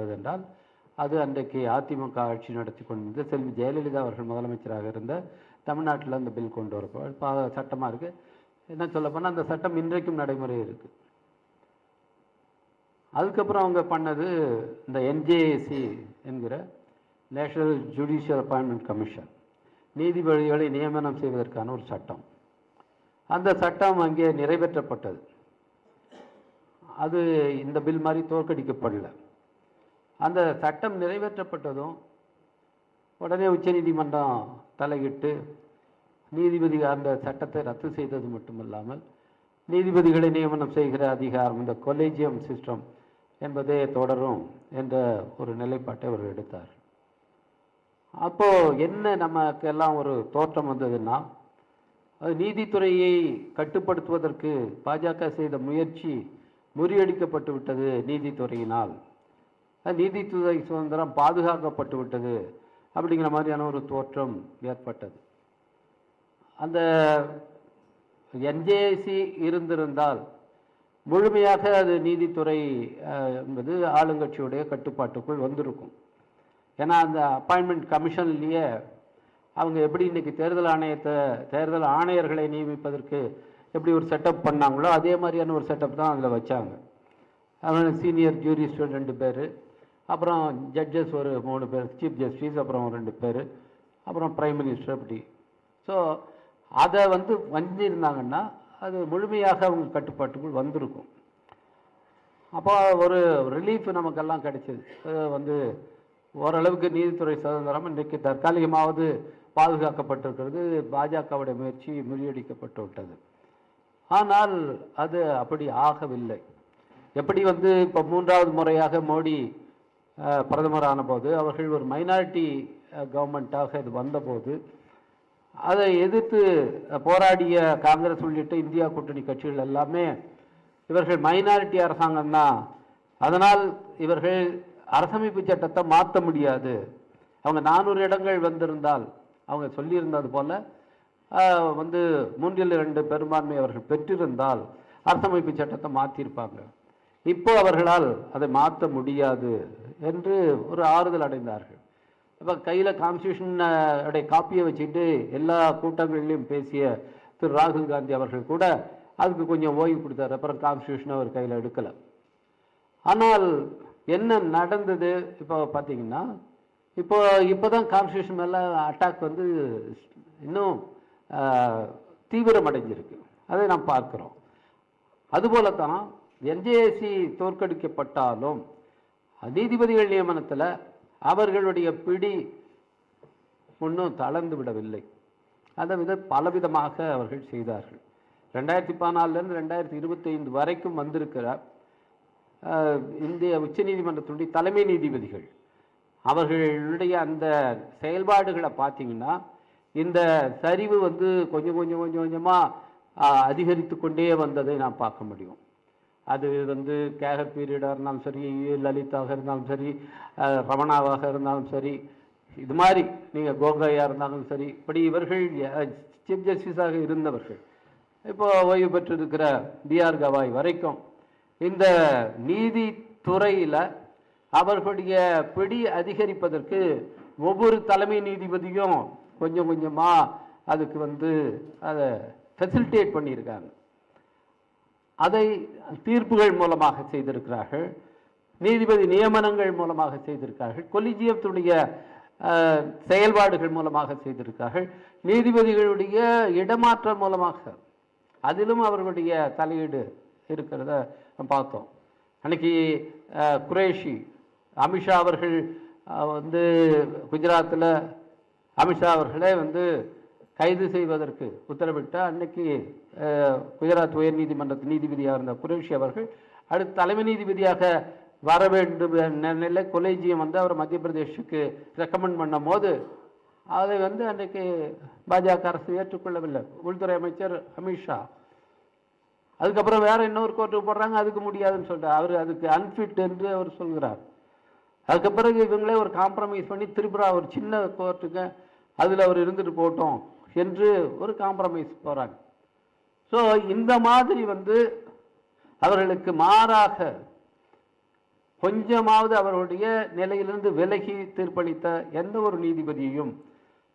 ஏற்பட்டது என்றால் அது அன்றைக்கு அதிமுக ஆட்சி நடத்தி கொண்டிருந்த செல்வி ஜெயலலிதா அவர்கள் முதலமைச்சராக இருந்த தமிழ்நாட்டில் அந்த பில் கொண்டு வரப்போ சட்டமாக இருக்குது என்ன சொல்லப்போனால் அந்த சட்டம் இன்றைக்கும் நடைமுறை இருக்குது அதுக்கப்புறம் அவங்க பண்ணது இந்த என்ஜேஏசி என்கிற நேஷனல் ஜுடிஷியல் அப்பாயின்மெண்ட் கமிஷன் நீதிபதிகளை நியமனம் செய்வதற்கான ஒரு சட்டம். அந்த சட்டம் அங்கே நிறைவேற்றப்பட்டது. அது இந்த பில் மாதிரி தோற்கடிக்கப்படல. அந்த சட்டம் நிறைவேற்றப்பட்டதும் உடனே உச்சநீதிமன்றம் தலையிட்டு நீதிபதி அந்த சட்டத்தை ரத்து செய்தது மட்டுமல்லாமல் நீதிபதிகளை நியமனம் செய்கிற அதிகாரம் இந்த கொலேஜியம் சிஸ்டம் என்பதே தொடரும் என்ற ஒரு நிலைப்பாட்டை அவர் எடுத்தார். அப்போது என்ன நமக்கெல்லாம் ஒரு தோற்றம் வந்ததுன்னா அது நீதித்துறையை கட்டுப்படுத்துவதற்கு பாஜக செய்த முயற்சி முறியடிக்கப்பட்டு விட்டது நீதித்துறையினால். நீதித்துறை சுதந்திரம் பாதுகாக்கப்பட்டு விட்டது அப்படிங்கிற மாதிரியான ஒரு தோற்றம் ஏற்பட்டது. அந்த என்ஜேசி இருந்திருந்தால் முழுமையாக அது நீதித்துறை என்பது ஆளுங்கட்சியுடைய கட்டுப்பாட்டுக்குள் வந்திருக்கும். ஏன்னா அந்த அப்பாயின்மெண்ட் கமிஷன்லேயே அவங்க எப்படி இன்றைக்கி தேர்தல் ஆணையத்தை தேர்தல் ஆணையர்களை நியமிப்பதற்கு எப்படி ஒரு செட்டப் பண்ணாங்களோ அதே மாதிரியான ஒரு செட்டப் தான் அதில் வச்சாங்க. அதனால் சீனியர் ஜூரிஸ்ட் ரெண்டு பேர். அப்புறம் ஜட்ஜஸ் ஒரு மூணு பேர் சீஃப் ஜஸ்டிஸ் அப்புறம் ரெண்டு பேர் அப்புறம் பிரைம் மினிஸ்டர் அப்படி ஸோ அதை வந்து வந்திருந்தாங்கன்னா அது முழுமையாக அவங்க கட்டுப்பாட்டுக்குள் வந்திருக்கும். அப்போ ஒரு ரிலீஃப் நமக்கெல்லாம் கிடைச்சது. வந்து ஓரளவுக்கு நீதித்துறை சுதந்திரம் இன்றைக்கு தற்காலிகமாவது பாதுகாக்கப்பட்டிருக்கிறது. பாஜகவுடைய முயற்சி முறியடிக்கப்பட்டு விட்டது. ஆனால் அது அப்படி ஆகவில்லை. எப்படி வந்து இப்போ மூன்றாவது முறையாக மோடி பிரதமர் பிரதமரான போது அவர்கள் ஒரு மைனாரிட்டி கவர்மெண்ட்டாக இது வந்தபோது அதை எதிர்த்து போராடிய காங்கிரஸ் உள்ளிட்ட இந்தியா கூட்டணி கட்சிகள் எல்லாமே இவர்கள் மைனாரிட்டி அரசாங்கம் தான். அதனால் இவர்கள் அரசமைப்பு சட்டத்தை மாற்ற முடியாது. அவங்க நானூறு இடங்கள் வந்திருந்தால் அவங்க சொல்லியிருந்தது போல் வந்து மூன்றில் இரண்டு பெரும்பான்மை அவர்கள் பெற்றிருந்தால் அரசமைப்பு சட்டத்தை மாற்றிருப்பாங்க இப்போ அவர்களால் அதை மாற்ற முடியாது. என்று ஒரு ஆறுதல் அடைந்தார்கள். இப்போ கையில் கான்ஸ்டியூஷன் உடைய காப்பியை வச்சுட்டு எல்லா கூட்டங்களிலும் பேசிய திரு ராகுல் காந்தி அவர்கள் கூட அதுக்கு கொஞ்சம் ஓய்வு கொடுத்தார். அப்புறம் கான்ஸ்டியூஷனை அவர் கையில் எடுக்கலை. ஆனால் என்ன நடந்தது? இப்போ பார்த்தீங்கன்னா இப்போ இப்போ தான் கான்ஸ்டியூஷன் மேலே அட்டாக் வந்து இன்னும் தீவிரம் தீவிரமடைஞ்சிருக்கு. அதை நாம் பார்க்குறோம். அதுபோல தான் என்ஜேசி தோற்கடிக்கப்பட்டாலும் நீதிபதிகள் நியமனத்தில் அவர்களுடைய பிடி ஒன்றும் தளர்ந்து விடவில்லை. அதை வித பலவிதமாக அவர்கள் செய்தார்கள். ரெண்டாயிரத்தி பதினாலிருந்து ரெண்டாயிரத்தி இருபத்தைந்து வரைக்கும் வந்திருக்கிற இந்திய உச்ச நீதிமன்றத்தினுடைய தலைமை நீதிபதிகள். அவர்களுடைய அந்த செயல்பாடுகளை பார்த்தீங்கன்னா இந்த சரிவு வந்து கொஞ்சம் கொஞ்சம் கொஞ்சம் கொஞ்சமாக அதிகரித்து கொண்டே வந்ததை நாம் பார்க்க முடியும். அது வந்து கேக பீரியடாக இருந்தாலும் சரி லலிதாக இருந்தாலும் சரி ரமணாவாக இருந்தாலும் சரி இது மாதிரி நீங்கள் கோகையாக இருந்தாலும் சரி இப்படி இவர்கள் சீஃப் ஜஸ்டிஸாக இருந்தவர்கள். இப்போ ஓய்வு பெற்றிருக்கிற பிஆர் கவாய் வரைக்கும் இந்த நீதித்துறையில் அவர்களுடைய பிடி அதிகரிப்பதற்கு ஒவ்வொரு தலைமை நீதிபதியும் கொஞ்சம் கொஞ்சமாக அதுக்கு வந்து அதை ஃபெசிலிட்டேட் பண்ணியிருக்காங்க. அதை தீர்ப்புகள் மூலமாக செய்திருக்கிறார்கள். நீதிபதி நியமனங்கள் மூலமாக செய்திருக்கிறார்கள். கொலிஜியத்துடைய செயல்பாடுகள் மூலமாக செய்திருக்கிறார்கள். நீதிபதிகளுடைய இடமாற்றம் மூலமாக அதிலும் அவர்களுடைய தலையீடு இருக்கிறத நம்ம பார்த்தோம். அன்னைக்கு குரேஷி அமித்ஷா அவர்கள் வந்து குஜராத்தில் அமித்ஷா அவர்களே வந்து கைது செய்வதற்கு உத்தரவிட்ட அன்னைக்கு குஜராத் உயர் நீதிபதியாக இருந்த குரேஷி அவர்கள் அடுத்து தலைமை நீதிபதியாக வர வேண்டும் நிலை கொலேஜியம் வந்து அவர் மத்திய பிரதேஷுக்கு ரெக்கமெண்ட் பண்ணும் போது அதை வந்து அன்றைக்கு பாஜக அரசு ஏற்றுக்கொள்ளவில்லை. உள்துறை அமைச்சர் அமித்ஷா அதுக்கப்புறம் வேற இன்னொரு கோர்ட்டுக்கு போடுறாங்க அதுக்கு முடியாதுன்னு சொல்லிட்டு அவர் அதுக்கு அன்ஃபிட் என்று அவர் சொல்கிறார். அதுக்கப்புறம் இவங்களே ஒரு காம்ப்ரமைஸ் பண்ணி திரிபுரா ஒரு சின்ன கோர்ட்டுக்கு அதில் அவர் இருந்துட்டு போட்டோம். என்று ஒரு காம்ப்ரமைஸ் போகிறாங்க ஸோ இந்த மாதிரி வந்து அவர்களுக்கு மாறாக கொஞ்சமாவது அவர்களுடைய நிலையிலிருந்து விலகி தீர்ப்பளித்த எந்த ஒரு நீதிபதியையும்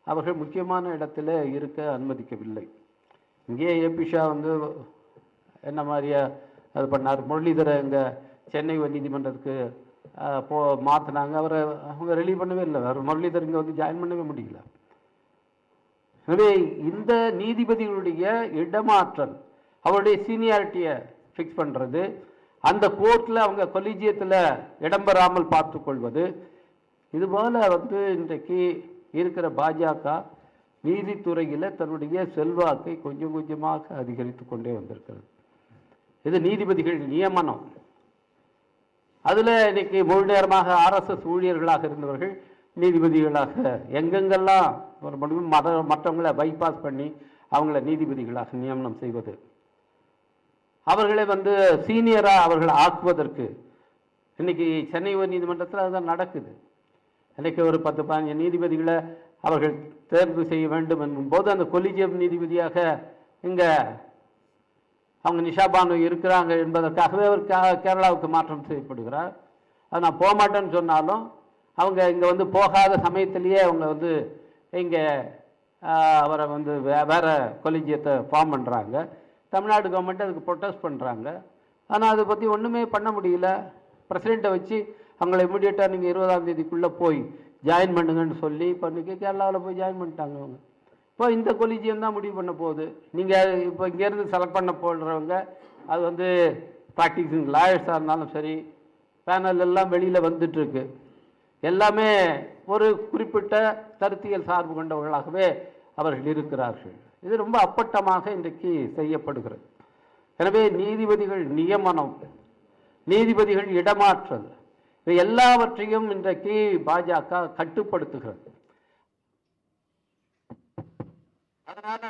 அவர்கள் முக்கியமான இடத்துல இருக்க அனுமதிக்கவில்லை. இங்கே ஏபிஷா வந்து என்ன மாதிரியா அது பண்ணார்? முரளிதரை இங்கே சென்னை நீதிமன்றத்துக்கு போ மாற்றினாங்க அவரை அவங்க ரிலீவ் பண்ணவே இல்லை. அவர் முரளிதர் இங்கே வந்து ஜாயின் பண்ணவே முடியல. எனவே இந்த நீதிபதிகளுடைய இடமாற்றம் அவருடைய சீனியாரிட்டியை ஃபிக்ஸ் பண்ணுறது அந்த கோர்ட்டில் அவங்க கொலிஜியத்தில் இடம்பெறாமல் பார்த்துக்கொள்வது இதுபோல் வந்து இன்றைக்கு இருக்கிற பாஜக நீதித்துறையில் தன்னுடைய செல்வாக்கை கொஞ்சம் கொஞ்சமாக அதிகரித்து கொண்டே வந்திருக்கிறது. இது நீதிபதிகள் நியமனம். அதில் இன்னைக்கு முழு நேரமாக ஆர்எஸ்எஸ் ஊழியர்களாக இருந்தவர்கள் நீதிபதிகளாக எங்கெங்கெல்லாம் ஒரு முடிவு மத மற்றவங்களை பைபாஸ் பண்ணி அவங்கள நீதிபதிகளாக நியமனம் செய்வது. அவர்களை வந்து சீனியராக அவர்களை ஆக்குவதற்கு இன்னைக்கு சென்னை உயர் நீதிமன்றத்தில் அதுதான் நடக்குது. இன்றைக்கி ஒரு பத்து பதினஞ்சு நீதிபதிகளை அவர்கள் தேர்வு செய்ய வேண்டும் என்போது அந்த கொலிஜியம் நீதிபதியாக இங்கே அவங்க நிஷா பானு இருக்கிறாங்க என்பதற்காகவே அவர் கேரளாவுக்கு மாற்றம் செய்யப்படுகிறார். அது நான் போக மாட்டேன்னு சொன்னாலும் அவங்க இங்கே வந்து போகாத சமயத்திலேயே அவங்க வந்து இங்கே அவரை வந்து வே வேறு கொலிஜியத்தை ஃபார்ம் பண்ணுறாங்க தமிழ்நாடு கவர்மெண்ட் அதுக்கு ப்ரொட்டஸ்ட் பண்ணுறாங்க ஆனால் அதை பற்றி ஒன்றுமே பண்ண முடியல. பிரசிடெண்ட்டை வச்சு அவங்கள இமீடியட்டாக நீங்கள் இருபதாம் தேதிக்குள்ளே போய் ஜாயின் பண்ணுங்கன்னு சொல்லி இப்போ இன்றைக்கி கேரளாவில் போய் ஜாயின் பண்ணிட்டாங்க அவங்க. இப்போ இந்த கொலிஜியம் தான் முடிவு பண்ண போகுது. நீங்கள் இப்போ இங்கேருந்து செலக்ட் பண்ண போடுறவங்க அது வந்து ப்ராக்டிஸிங் லாயர்ஸாக இருந்தாலும் சரி பேனல் எல்லாம் வெளியில் வந்துட்டுருக்கு எல்லாமே ஒரு குறிப்பிட்ட கருத்தியல் சார்பு கொண்டவர்களாகவே அவர்கள் இருக்கிறார்கள். இது ரொம்ப அப்பட்டமாக இன்றைக்கு செய்யப்படுகிறது. எனவே நீதிபதிகள் நியமனம் நீதிபதிகள் இடமாற்றல் இவை எல்லாவற்றையும் இன்றைக்கு பாஜக கட்டுப்படுத்துகிறது. அதனால்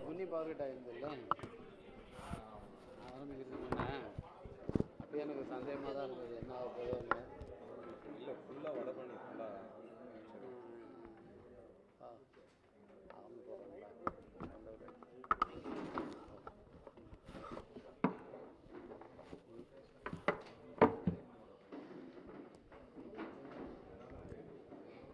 துணி பவர் கட் ஆகிருந்தில்ல ஆரம்பிக்கிறதுக்கு முன்னே. அப்பயே எனக்கு சந்தேகமாக தான் இருந்தது.